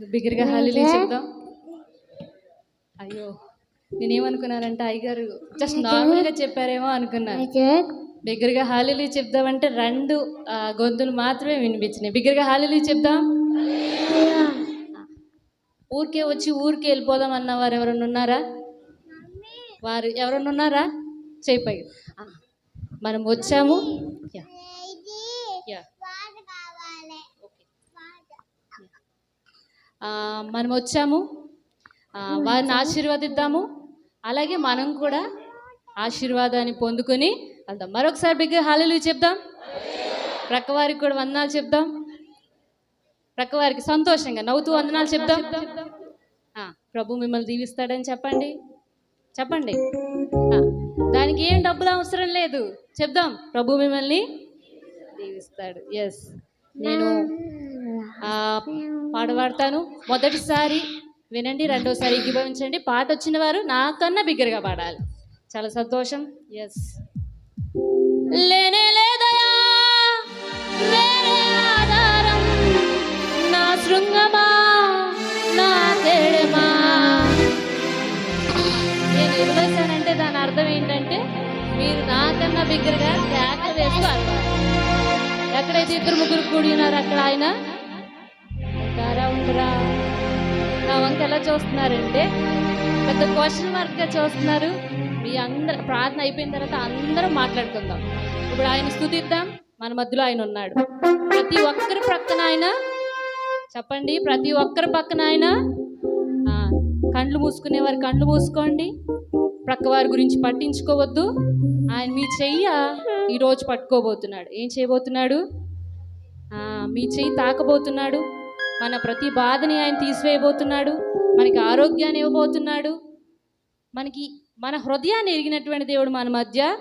బిగ్గరగా హాలీలే చెప్దాం. అయ్యో నేనేమనుకున్నానంటే అయ్యగారు జస్ట్ నార్మల్గా చెప్పారేమో అనుకున్నాను బిగ్గరగా హాలీలీ చెప్దామంటే రెండు గొంతులు మాత్రమే వినిపించినాయి. బిగ్గరగా హాలీలీ చెప్దాం. ఊరికే వచ్చి ఊరికే వెళ్ళిపోదాం అన్న వారు ఎవరైనా ఉన్నారా వారు ఎవరైనా ఉన్నారా? చేయిపోయి మనం వచ్చాము. మనం వచ్చాము వారిని ఆశీర్వదిద్దాము. అలాగే మనం కూడా ఆశీర్వాదాన్ని పొందుకొని వెళ్దాం. మరొకసారి బిగ్గ హాలీలు చెప్దాం. ప్రక్కవారికి కూడా వందనాలు చెప్దాం. ప్రక్కవారికి సంతోషంగా నవ్వుతూ వందనాలు చెప్దాం. ప్రభు మిమ్మల్ని దీవిస్తాడని చెప్పండి. చెప్పండి. దానికి ఏం డబ్బులు అవసరం లేదు. చెప్దాం. ప్రభు మిమ్మల్ని దీవిస్తాడు. ఎస్ నేను పాట పాడతాను. మొదటిసారి వినండి రెండోసారి ఎక్కిభవించండి పాట వచ్చిన వారు నాకన్నా బిగ్గరగా పాడాలి. చాలా సంతోషం. ఎస్ లేనే లేదయా వేరే ఆధారం. నా శృంగమా నా తేడమా? నేను నిలవేశానంటే దాని అర్థం ఏంటంటే మీరు నాకన్నా బిగ్గరగా కేకలు వేస్తూ ఎక్కడైతే ఇద్దరు ముగ్గురు కూడినారు అక్కడ ఆయన ఉంటారా నా వంక ఎలా చూస్తున్నారంటే పెద్ద క్వశ్చన్ మార్క్గా చూస్తున్నారు. మీ అందరు ప్రార్థన అయిపోయిన తర్వాత అందరం మాట్లాడుకుందాం. ఇప్పుడు ఆయన స్థుతిద్దాం. మన మధ్యలో ఆయన ఉన్నాడు. ప్రతి ఒక్కరి ప్రక్కన ఆయన చెప్పండి ప్రతి ఒక్కరి పక్కన ఆయన. కండ్లు మూసుకునే వారు కండ్లు మూసుకోండి. ప్రక్క వారి గురించి పట్టించుకోవద్దు. ఆయన మీ చెయ్య ఈరోజు పట్టుకోబోతున్నాడు. ఏం చేయబోతున్నాడు? మీ చెయ్యి తాకబోతున్నాడు. మన ప్రతి బాధని ఆయన తీసివేయబోతున్నాడు మనకి ఆరోగ్యాన్ని ఇవ్వబోతున్నాడు మనకి మన హృదయాన్ని ఎరిగినటువంటి దేవుడు మన మధ్య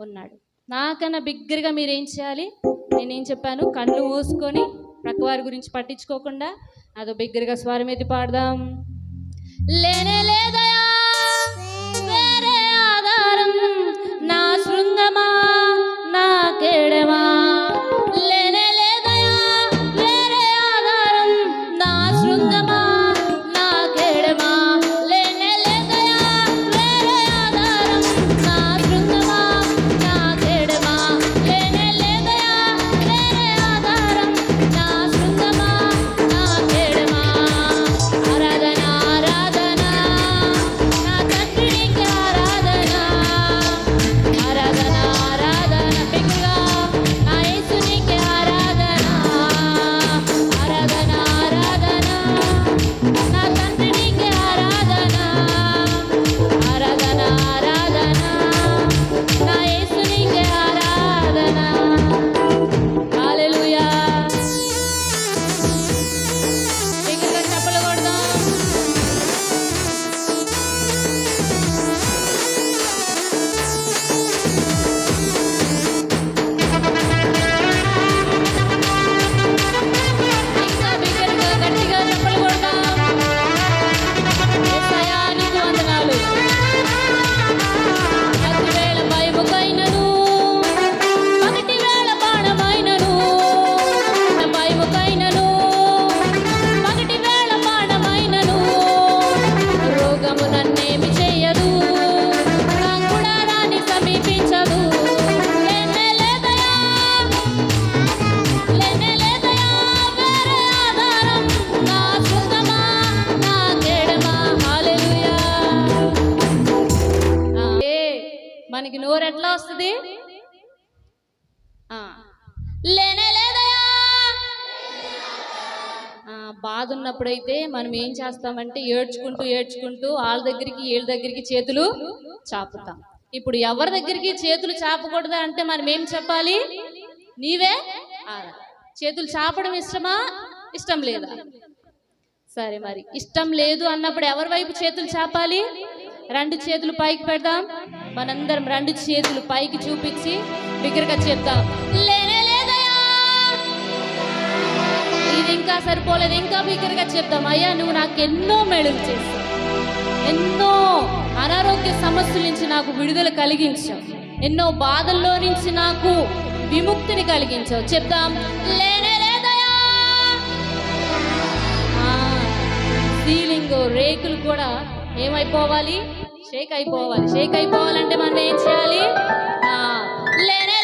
ఉన్నాడు. నాకన్నా బిగ్గరగా మీరు ఏం చేయాలి? నేనేం చెప్పాను? కళ్ళు ఊసుకొని ప్రక్కవారి గురించి పట్టించుకోకుండా అదో బిగ్గరగా స్వరం ఎత్తి పాడదాం. లేనే లేదయా? వేరే ఆధారం నా శృంగమా? ఆ, లేనే బాధ ఉన్నప్పుడైతే మనం ఏం చేస్తామంటే ఏడ్చుకుంటూ ఏడ్చుకుంటూ వాళ్ళ దగ్గరికి వీళ్ళ దగ్గరికి చేతులు చాపుతాం. ఇప్పుడు ఎవరి దగ్గరికి చేతులు చాపకూడదు అంటే మనం ఏం చెప్పాలి? నీవే చేతులు చాపడం ఇష్టమా? ఇష్టం లేదా? సరే మరి. ఇష్టం లేదు అన్నప్పుడు ఎవరి వైపు చేతులు చాపాలి? రెండు చేతులు పైకి పెడదాం. మనందరం రెండు చేతులు పైకి చూపించి బిగ్గరగా చెప్తాం. ఇది ఇంకా సరిపోలేదు ఇంకా బిగ్గరగా చెప్తాం. అయ్యా నువ్వు నాకు ఎన్నో మేలులు చేస్తావు ఎన్నో అనారోగ్య సమస్యల నుంచి నాకు విడుదల కలిగించావు. ఎన్నో బాధల్లో నుంచి నాకు విముక్తిని కలిగించావు. చెప్తాం. లేనే లేదయా రేకులు కూడా ఏమైపోవాలి? షేక్ అయిపోవాలి. షేక్ అయిపోవాలంటే మనం ఏం చేయాలి? ఆ, లేనే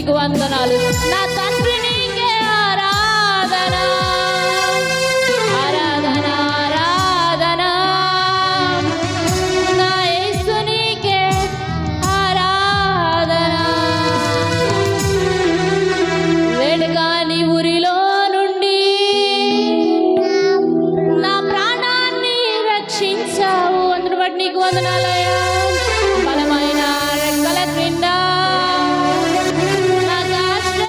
నీకు వందనాలు. నా